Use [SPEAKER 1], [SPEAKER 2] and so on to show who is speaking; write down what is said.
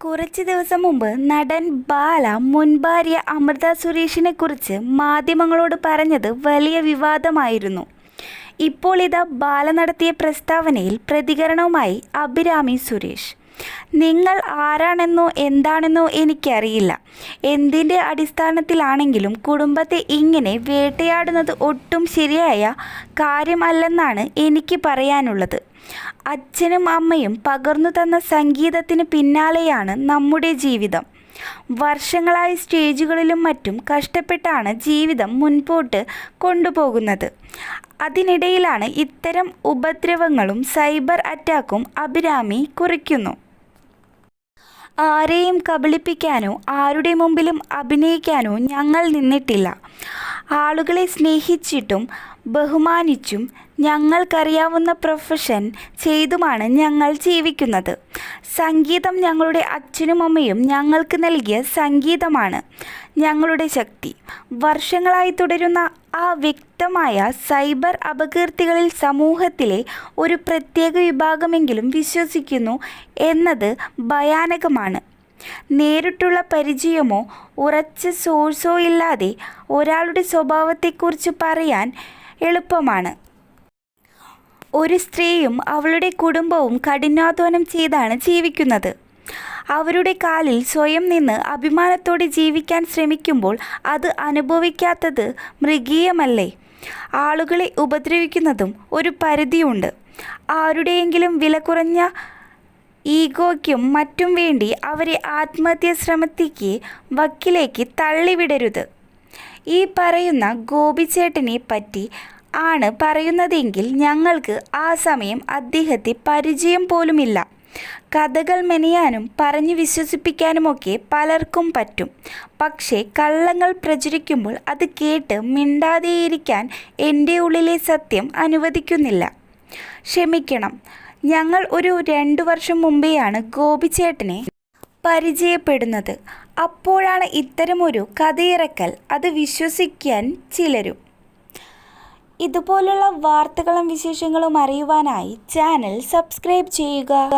[SPEAKER 1] കുറച്ച് ദിവസം മുമ്പ് നടൻ ബാല മുൻ ഭാര്യ അമൃത സുരേഷിനെ കുറിച്ച് മാധ്യമങ്ങളോട് പറഞ്ഞത് വലിയ വിവാദമായിരുന്നു. ഇപ്പോൾ ഇതാ ബാല നടത്തിയ പ്രസ്താവനയിൽ പ്രതികരണവുമായി അഭിരാമി സുരേഷ്. നിങ്ങൾ ആരാണെന്നോ എന്താണെന്നോ എനിക്കറിയില്ല. എന്തിന്റെ അടിസ്ഥാനത്തിലാണെങ്കിലും കുടുംബത്തെ ഇങ്ങനെ വേട്ടയാടുന്നത് ഒട്ടും ശരിയായ കാര്യമല്ലെന്നാണ് എനിക്ക് പറയാനുള്ളത്. അച്ഛനും അമ്മയും പകർന്നു തന്ന സംഗീതത്തിന് പിന്നാലെയാണ് നമ്മുടെ ജീവിതം. വർഷങ്ങളായി സ്റ്റേജുകളിലും മറ്റും കഷ്ടപ്പെട്ടാണ് ജീവിതം മുൻപോട്ട് കൊണ്ടുപോകുന്നത്. അതിനിടയിലാണ് ഇത്തരം ഉപദ്രവങ്ങളും സൈബർ അറ്റാക്കും അഭിരാമി കുറിക്കുന്നു. ആരെയും കബളിപ്പിക്കാനോ ആരുടെ മുമ്പിലും അഭിനയിക്കാനോ ഞങ്ങൾ നിന്നിട്ടില്ല. ആളുകളെ സ്നേഹിച്ചിട്ടും ബഹുമാനിച്ചും ഞങ്ങൾക്കറിയാവുന്ന പ്രൊഫഷൻ ചെയ്തുമാണ് ഞങ്ങൾ ജീവിക്കുന്നത്. സംഗീതം ഞങ്ങളുടെ അച്ഛനും അമ്മയും ഞങ്ങൾക്ക് നൽകിയ സംഗീതമാണ് ഞങ്ങളുടെ ശക്തി. വർഷങ്ങളായി തുടരുന്ന ആ വ്യക്തമായ സൈബർ അപകീർത്തികളിൽ സമൂഹത്തിലെ ഒരു പ്രത്യേക വിഭാഗമെങ്കിലും വിശ്വസിക്കുന്നു എന്നത് ഭയാനകമാണ്. നേരിട്ടുള്ള പരിചയമോ ഉറച്ച സോഴ്സോ ഇല്ലാതെ ഒരാളുടെ സ്വഭാവത്തെക്കുറിച്ച് പറയാൻ എളുപ്പമാണ്. ഒരു സ്ത്രീയും അവളുടെ കുടുംബവും കഠിനാധ്വാനം ചെയ്താണ് ജീവിക്കുന്നത്. അവരുടെ കാലിൽ സ്വയം നിന്ന് അഭിമാനത്തോടെ ജീവിക്കാൻ ശ്രമിക്കുമ്പോൾ അത് അനുഭവിക്കാത്തത് മൃഗീയമല്ലേ? ആളുകളെ ഉപദ്രവിക്കുന്നതും ഒരു പരിധിയുണ്ട്. ആരുടെയെങ്കിലും വില കുറഞ്ഞ ഈഗോയ്ക്കും മറ്റും വേണ്ടി അവരെ ആത്മഹത്യാ ശ്രമത്തേക്ക് വക്കിലേക്ക് തള്ളിവിടരുത്. ഈ പറയുന്ന ഗോപിച്ചേട്ടനെ പറ്റി ആണ് പറയുന്നതെങ്കിൽ ഞങ്ങൾക്ക് ആ സമയം അദ്ദേഹത്തെ പരിചയം പോലുമില്ല. കഥകൾ മെനയാനും പറഞ്ഞു വിശ്വസിപ്പിക്കാനുമൊക്കെ പലർക്കും പറ്റും. പക്ഷേ കള്ളങ്ങൾ പ്രചരിക്കുമ്പോൾ അത് കേട്ട് മിണ്ടാതെയിരിക്കാൻ എന്റെ ഉള്ളിലെ സത്യം അനുവദിക്കുന്നില്ല. ക്ഷമിക്കണം. ഞങ്ങൾ ഒരു രണ്ടു വർഷം മുമ്പെയാണ് ഗോപിച്ചേട്ടനെ പരിചയപ്പെടുന്നത്. അപ്പോഴാണ് ഇത്തരമൊരു കഥയിറക്കൽ അത് വിശ്വസിക്കാൻ ചിലരും. ഇതുപോലുള്ള വാർത്തകളും വിശേഷങ്ങളും അറിയുവാനായി ചാനൽ സബ്സ്ക്രൈബ് ചെയ്യുക.